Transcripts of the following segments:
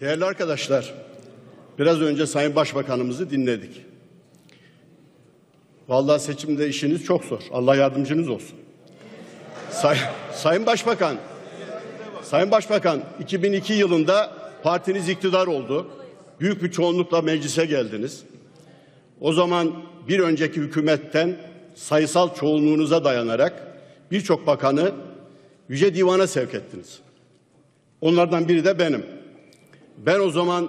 Değerli arkadaşlar, biraz önce Sayın Başbakanımızı dinledik. Vallahi seçimde işiniz çok zor. Allah yardımcınız olsun. Say, Sayın Başbakan, Sayın Başbakan 2002 yılında partiniz iktidar oldu. Büyük bir çoğunlukla meclise geldiniz. O zaman bir önceki hükümetten sayısal çoğunluğunuza dayanarak birçok bakanı Yüce Divan'a sevk ettiniz. Onlardan biri de benim. Ben o zaman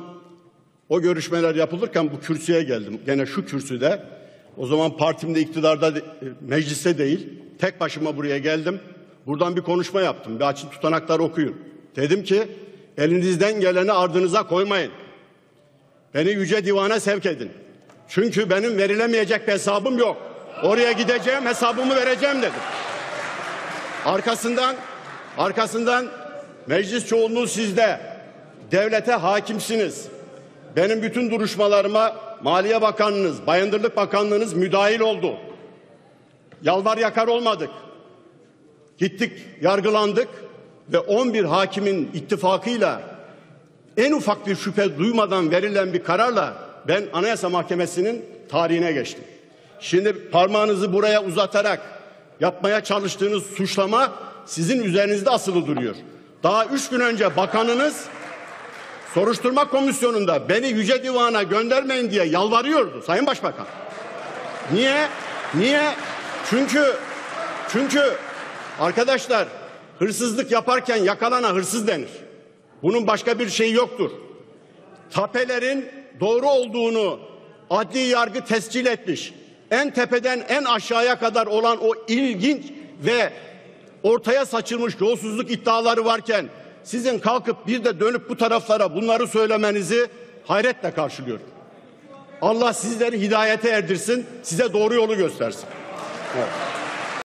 o görüşmeler yapılırken bu kürsüye geldim. Gene şu kürsüde. O zaman partimde iktidarda de- mecliste değil. Tek başıma buraya geldim. Buradan bir konuşma yaptım. Bir açın tutanaklar okuyun. Dedim ki elinizden geleni ardınıza koymayın. Beni yüce divana sevk edin. Çünkü benim verilemeyecek bir hesabım yok. Oraya gideceğim hesabımı vereceğim dedim. Arkasından arkasından meclis çoğunluğu sizde. Devlete hakimsiniz. Benim bütün duruşmalarıma Maliye Bakanlığınız, Bayındırlık Bakanlığınız müdahil oldu. Yalvar yakar olmadık. Gittik, yargılandık ve 11 hakimin ittifakıyla en ufak bir şüphe duymadan verilen bir kararla ben Anayasa Mahkemesi'nin tarihine geçtim. Şimdi parmağınızı buraya uzatarak yapmaya çalıştığınız suçlama sizin üzerinizde asılı duruyor. Daha üç gün önce bakanınız soruşturma komisyonunda beni Yüce Divan'a göndermeyin diye yalvarıyordu Sayın Başbakan. Niye? Niye? Çünkü çünkü arkadaşlar hırsızlık yaparken yakalana hırsız denir. Bunun başka bir şeyi yoktur. Tapelerin doğru olduğunu adli yargı tescil etmiş. En tepeden en aşağıya kadar olan o ilginç ve ortaya saçılmış yolsuzluk iddiaları varken sizin kalkıp bir de dönüp bu taraflara bunları söylemenizi hayretle karşılıyorum. Allah sizleri hidayete erdirsin, size doğru yolu göstersin. Evet.